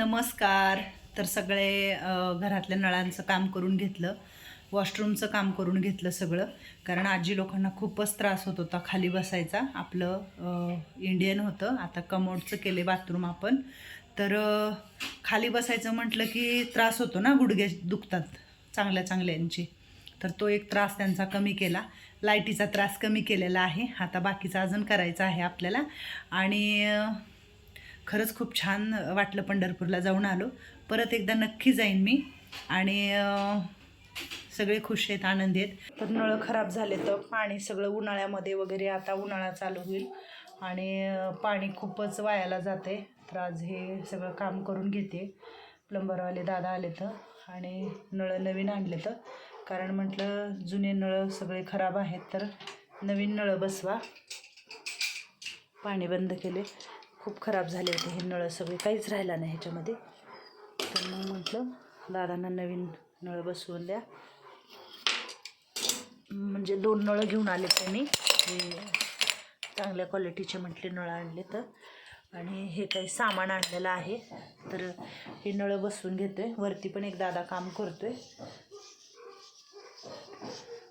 नमस्कार. तर सगळे घरातल्या नळांचं काम करून घेतलं. वॉशरूमचं काम करून घेतलं सगळं. कारण आजी लोकांना खूपच त्रास होत होता खाली बसायचा. आपलं इंडियन होतं. आता कमोडचं केले बाथरूम आपण. तर खाली बसायचं म्हटलं की त्रास होतो ना गुडघे दुखतात चांगल्या चांगल्यांची तर तो एक त्रास त्यांचा कमी केला. लाईटीचा त्रास कमी केलेला आहे. आता बाकीचा अजून करायचा आहे आपल्याला. आणि खरंच खूप छान वाटलं पंढरपूरला जाऊन आलो. परत एकदा नक्की जाईन मी आणि सगळे खुश आहेत आनंदी आहेत. पण नळं खराब झाले तर पाणी सगळं उन्हाळ्यामध्ये वगैरे आता उन्हाळा चालू होईल आणि पाणी खूपच वायाला जाते. तर आज हे सगळं काम करून घेते. प्लंबरवाले दादा आले तर आणि नळं नवीन आणले तर. कारण म्हटलं जुने नळं सगळे खराब आहेत तर नवीन नळं बसवा. पाणी बंद केले. खूप खराब झाले होते हे नळं सगळे काहीच राहिला नाही ह्याच्यामध्ये. तर मग म्हटलं दादांना नवीन नळ बसवून द्या. म्हणजे दोन नळं घेऊन आले त्यांनी हे चांगल्या क्वालिटीचे म्हटले नळं आणले तर. आणि हे काही सामान आणलेलं आहे. तर हे नळं बसवून घेतोय. वरती पण एक दादा काम करतोय.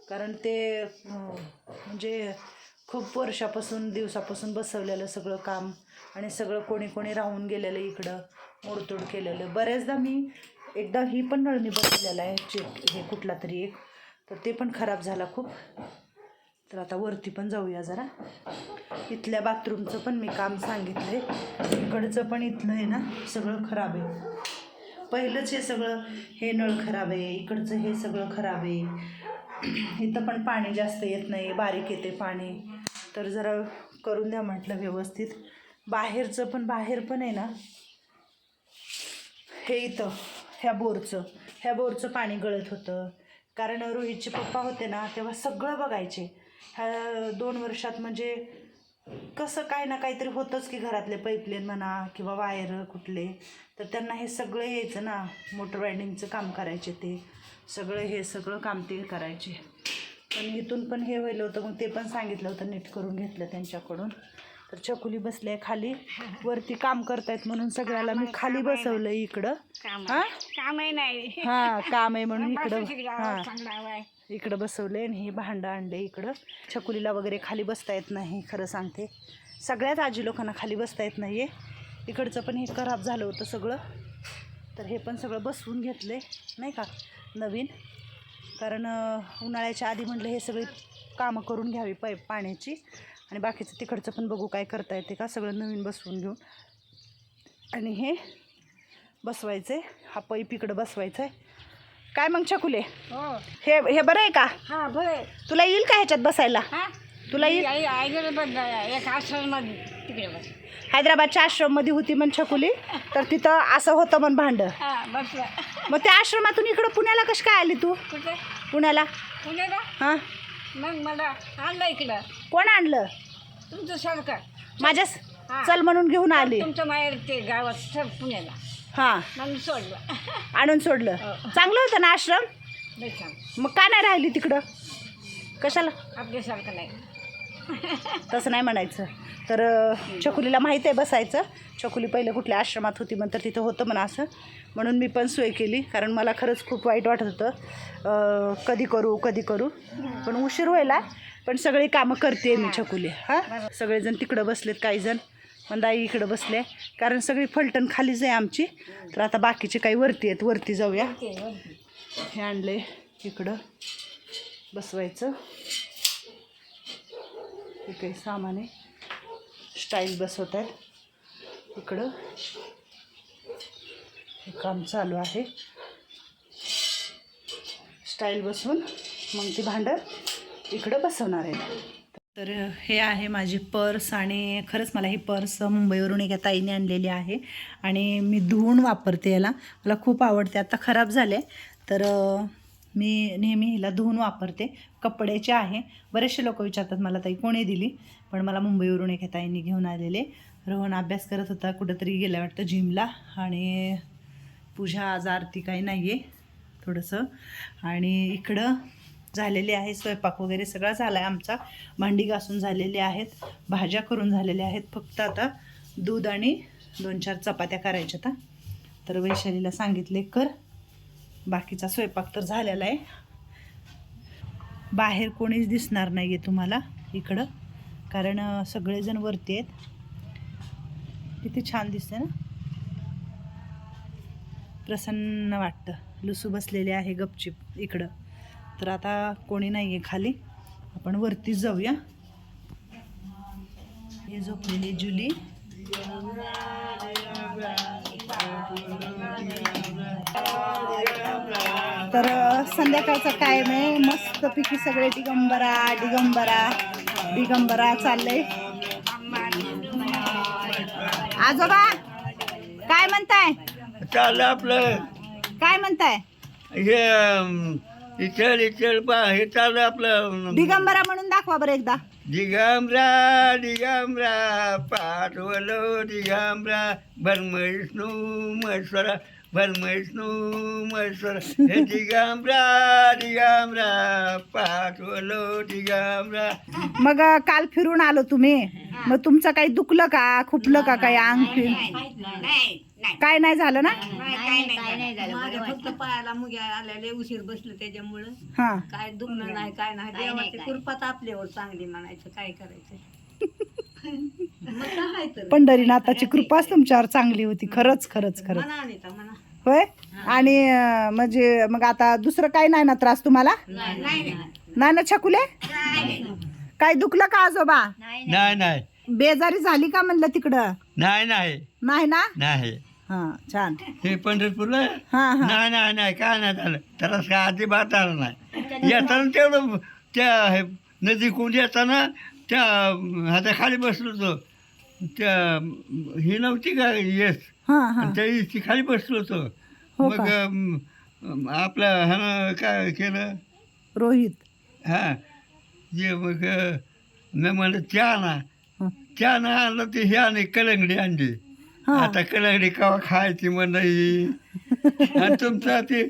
कारण ते म्हणजे खूप वर्षापासून दिवसापासून बसवलेलं सगळं काम आणि सगळं कोणी कोणी राहून गेलेलं इकडं मोडतोड केलेलं. बऱ्याचदा मी एकदा ही पण नळणी बसलेलं आहे चेक हे कुठला तरी एक तर ते पण खराब झाला खूप. तर आता वरती पण जाऊया जरा. इथल्या बाथरूमचं पण मी काम सांगितलं आहे इकडचं पण इथलं आहे ना सगळं खराब आहे. पहिलंच हे सगळं हे नळ खराब आहे इकडचं हे सगळं खराब आहे. इथं पण पाणी जास्त येत नाही बारीक येते पाणी. तर जरा करून द्या म्हटलं व्यवस्थित. बाहेरचं पण बाहेर पण आहे ना. हे इथं ह्या बोरचं. ह्या बोरचं पाणी गळत होतं. कारण रोहितचे पप्पा होते ना तेव्हा सगळं बघायचे. ह्या दोन वर्षात म्हणजे कसं काय ना काहीतरी होतंच की घरातले पाईपलाईन म्हणा किंवा वायर कुठले. तर त्यांना हे सगळं यायचं ना मोटर वायडिंगचं काम करायचे ते. सगळं हे सगळं काम ते करायचे. पण इथून पण हे व्हायलं होतं मग ते पण सांगितलं होतं नीट करून घेतलं त्यांच्याकडून. तर चकुली बसले खाली. वरती काम करतायत म्हणून सगळ्याला मी खाली बसवलं इकडं. हा? कामही नाही. हा काम आहे म्हणून इकडं. हा. आहे इकडं बसवले आणि हे भांडं आणले इकडं. छकुलीला वगैरे खाली बसता येत नाही खरं सांगते. सगळ्याच आजी लोकांना खाली बसता येत नाही आहे इकडचं पण हे खराब झालं होतं सगळं. तर हे पण सगळं बसवून घेतले नाही का नवीन. कारण उन्हाळ्याच्या आधी म्हटलं हे सगळी कामं करून घ्यावी पाईप पाण्याची. आणि बाकीचं तिकडचं पण बघू काय करता येते का. सगळं नवीन बसवून घेऊन आणि हे बसवायचं. आहे हा पाईप इकडं बसवायचा आहे काय मग छकुले? हो. हे हे बरं आहे का? हा बरं तुला येईल का ह्याच्यात बसायला? हा? तुला येईल? हैदराबादच्या आश्रममध्ये होती म्हण छकुली. तर तिथं असं होतं म्हण भांड. हा मग त्या आश्रमातून इकडं पुण्याला कशी काय आली तू? पुण्याला? पुण्याला? हां? मग मला आणलं इकडं. कोण आणलं? तुमचं सरकार माझ्या हा. चल म्हणून घेऊन आली. तुमचं माहेर ते गावात सर पुण्याला. हां. मग सोडलं. आणून सोडलं. हो. चांगलं होतं ना आश्रम? नाही सांग मग का नाही राहिली तिकडं? कशाला? आपल्यासारखं नाही. तसं नाही म्हणायचं. तर चकुलीला माहीत आहे बसायचं. चकुली पहिलं कुठल्या आश्रमात होती म्हणतं तिथं होतं म्हणा असं. म्हणून मी पण सोय केली कारण मला खरंच खूप वाईट वाटत होतं. कधी करू कधी करू. पण उशीर व्हायला पण सगळी कामं करते मी चकुली. हां? सगळेजण तिकडं बसलेत काही जण मंदाई इकडं बसले कारण सगळी फलटण खालीच आहे आमची. तर आता बाकीचे काही वरती आहेत. वरती जाऊया. हे आणले इकडं. बसवायचं. हे सामाने सामान आहे स्टाईल बसवत आहेत. इकडं हे काम चालू आहे. स्टाईल बसवून मग ती भांडं इकडं बसवणार आहे तर हे आहे माझी पर्स आणि खरंच मला ही पर्स मुंबईवरून एका ताईने आणलेली आहे आणि मी धुवून वापरते याला. मला खूप आवडते. आता खराब झाले. तर मी नेहमी हिला धुवून वापरते. कपड्याचे आहे. बरेचसे लोक विचारतात मला ताई कोणी दिली? पण मला मुंबईवरून एका ताईंनी घेऊन आलेले. रोहन अभ्यास करत होता कुठंतरी गेला वाटतं जिमला आणि पूजा आज आरती काही नाही आहे थोडंसं. आणि इकडं झालेले आहे स्वयंपाक वगैरे सगळा झाला आहे आमचा. भांडी घासून झालेले आहेत भाज्या करून झालेल्या आहेत. फक्त आता दूध आणि दोन चार चपात्या करायच्या आता. तर वैशालीला सांगितले कर. बाकीचा स्वयंपाक तर झालेला आहे. बाहेर कोणीच दिसणार नाही आहे तुम्हाला इकडं कारण सगळेजण वरती आहेत. किती छान दिसते ना? प्रसन्न वाटतं. लुसू बसलेले आहे गपचिप इकडं. तर आता कोणी नाही आहे खाली. आपण वरतीच जाऊया. हे झोपलेली जुली. तर संध्याकाळचा टाइम आहे मस्त पैकी सगळे दिगंबरा दिगंबरा दिगंबरा चाललंय. आजोबा काय म्हणताय? चाललं आपलं. काय म्हणताय? हे इचल इचल पा हे चाललं आपलं. दिगंबरा म्हणून दाखवा बरं एकदा. दिगंबरा दिगंबरा पाठवलो दिगंबरा. भरमैष्णू महेश्वरा. भरमैष्णू महेश्वरा हे दिगंबरा दिगंबरा पाठवलो दिगंबरा मग काल फिरून आलो तुम्ही. मग तुमचं काही दुखलं का? खुपलं का काही अंग फिर काय नाही झालं ना? माझ्या फक्त पायाला मुग्या आलेले उशीर बसलं त्याच्यामुळं. हा. काय दुखणं नाही काय नाही. देवाची कृपात आपल्यावर चांगली म्हणायचं काय करायचं? मग काय तर. पंढरीनाथाची कृपाच तुमच्यावर चांगली होती. खरंच खरंच खरंच. होय आणि अं, म्हणजे मग आता दुसरं काही नाही ना त्रास तुम्हाला? नाही ना छकुले? काय दुखलं का आजोबा? नाही नाही. बेजारी झाली का म्हणलं तिकडं? नाही नाही. नाही ना? नाही. हा छान. हे पंढरपूरला? हा हा. नाही नाही नाही. काय नाही झालं. त्याला काय अजिबात आलं नाही. येताना तेवढं त्या हे नदीकून येताना त्या ह्याच्या खाली बसलो होतो. त्या ही नव्हती का येस? हा हा. आणि त्या खाली बसलो होतो. हो मग का? अम, आपलं ह्यानं काय केलं? रोहित. हां. जे मग अ, मी म्हणलं चहा ना हं. चहा ना आणलं ते हे आणि कलंगडी आणली. हा. आता कलंगडी कवा खायची मंडळी आणि तुमचा ते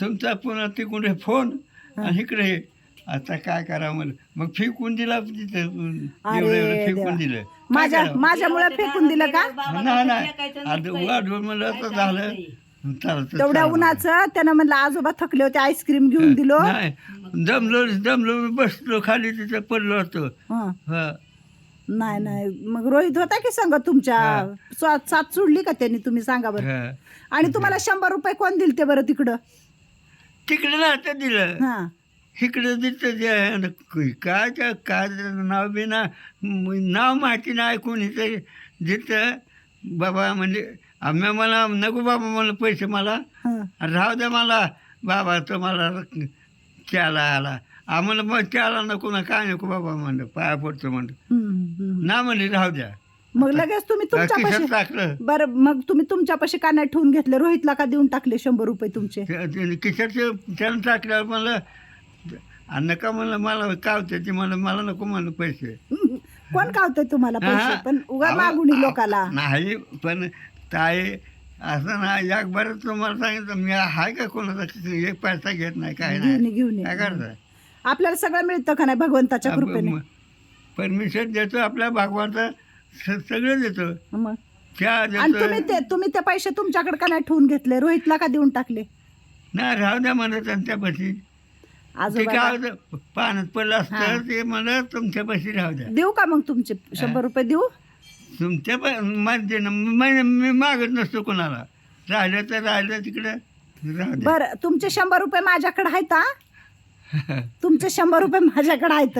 तुमचा पुन्हा तिकडे फोन आणि इकडे हे. आता काय करा मला मग फेकून दिला तिथं एवढं एवढं अरे फेकून देवा. दिलं. माझ्या माझ्यामुळे फेकून दिलं का? नाही नाही. आता वाढवून म्हणलं तर झालं. तेवढ्या. उन्हाचं त्यानं म्हणलं आजोबा थकले होते आईस्क्रीम घेऊन दिलो. नाही. दमलो मी बसलो खाली तिथं पडलो होतो. हा. हा. नाही नाही. मग रोहित होता की संग तुमच्या? हा. साथ सोडली का त्यांनी? तुम्ही सांगा बरं. हा. आणि तुम्हाला शंभर रुपये कोण दिलते बरं तिकडं? तिकडे ना ते दिलं. हा. इकडे दिलं जे आहे ना, काय त्या काय त्याचं नाव बी ना म- नाव माहिती नाही कोणी तरी जिथं बाबा म्हणजे आम्ही मला नको बाबा मला पैसे मला. राहू द्या मला. बाबा तो मला त्याला आला. आम्हाला मग त्याला नको ना काय नको बाबा म्हणलं पाया पडतो म्हणलं. ना म्हणले राहू द्या. मग लगेच तुम्ही तुमच्या बरं मग तुम्ही तुमच्या पाशी का नाही ठेवून घेतले रोहितला का देऊन टाकले शंभर रुपये तुमचे? त्या- त्याने टाकल्यावर म्हणलं आणि नका म्हणलं मला कावते ते म्हणलं मला नको म्हणलं पैसे. कोण कावतंय तुम्हाला पैसे. पण उगा मागुनी लोकाला. नाही पण ताई असं ना एक बरं तुम्हाला सांगितलं मी आहे का कोणाचा? एक पैसा घेत नाही काय घेऊन नाही घेऊन. काय करताय? आपल्याला सगळं मिळतं का नाही भगवंताच्या कृपेने? परमिशन देतो आपल्या भागवानचा सगळं देतो. मग? चहा आणि तुम्ही देतो ते तुम्ही ते पैसे तुमच्याकडे का नाही ठेवून घेतले? रोहितला का देऊन टाकले? नाही राहू द्या म्हणत त्यांच्यापाशी ते आजोबा काय होतं, पाण्यात पडलं. असतं ते म्हणत तुमच्यापाशी राहू द्या. देऊ का मग तुमचे? शंभर रुपये देऊ? तुमच्या पण माझे मी मी मागत नसतो कोणाला. राहिलं तर राहिलं तिकडे राहू द्या बरं तुमचे शंभर रुपये माझ्याकडे आहेत हा? तुमचे शंभर रुपये माझ्याकडे आहेत.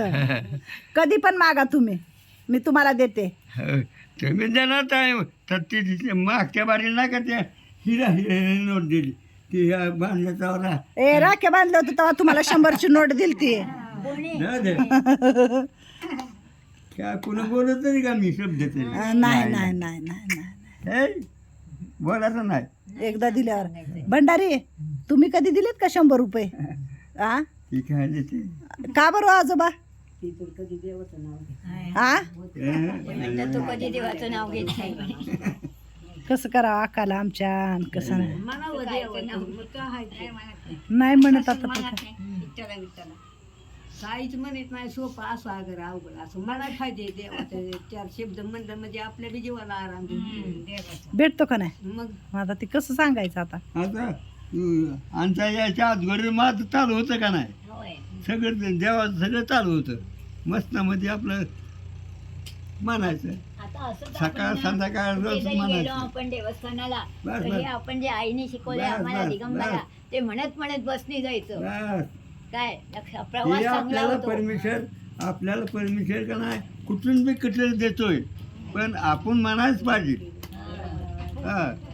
कधी पण मागा तुम्ही. मी तुम्हाला देते. हो, तुम्ही देणार काय तर ती ती मागच्या बारी नाही का त्या हिरा हिरा नोट दिली? ती या बांधल्याचा वरा ए राखे बांधले होते तेव्हा तुम्हाला शंभरची नोट दिली ती जाऊ दे. काय कुणी बोलत नाही का? मी शब्द तरी नाही नाही नाही नाही नाही. हे, बोलायचं नाही. एकदा दिल्यावर. भंडारी तुम्ही कधी दिलेत का शंभर रुपये? आ? देते? का बरं हो आजोबा? आ? तू कधी देवाचं नाव घेत नाही. कसं करावं आकाला आमच्या? आणि कसं? नाही देवाचं नाव. म्हणत आता तर काय. विठ्ठला विठ्ठला काहीच म्हणत नाही सोपं असं अगर अवघड असं. मला फायदे देवाचं चार शब्द म्हणलं म्हणजे आपल्या बी जीवाला आराम भेटतो. भेटतो का नाही? मग? मग आता ते कसं सांगायचं आता? आता अं, आमच्या याच्या आजगोरी माझं चालू होतं का नाही? होय. सगळं ते देवाचं सगळं चालू होतं. मस्तमध्ये आपलं म्हणायचं. आता असंच सकाळ आपण संध्याकाळ कुठे रोज गेलो म्हणायचं. आपण देवस्थानाला बस, तर बस. हे आपण जे आईने शिकवले बस, आम्हाला बस, दिगंबरा बस. ते म्हणत म्हणत बसनी जायचं. बस. काय? हे चांगला आपल्याला होतो. परमिशन आपल्याला परमिशन का नाही? कुठून बी कुठलं देतोय. पण आपण म्हणायच पाहिजे. हा.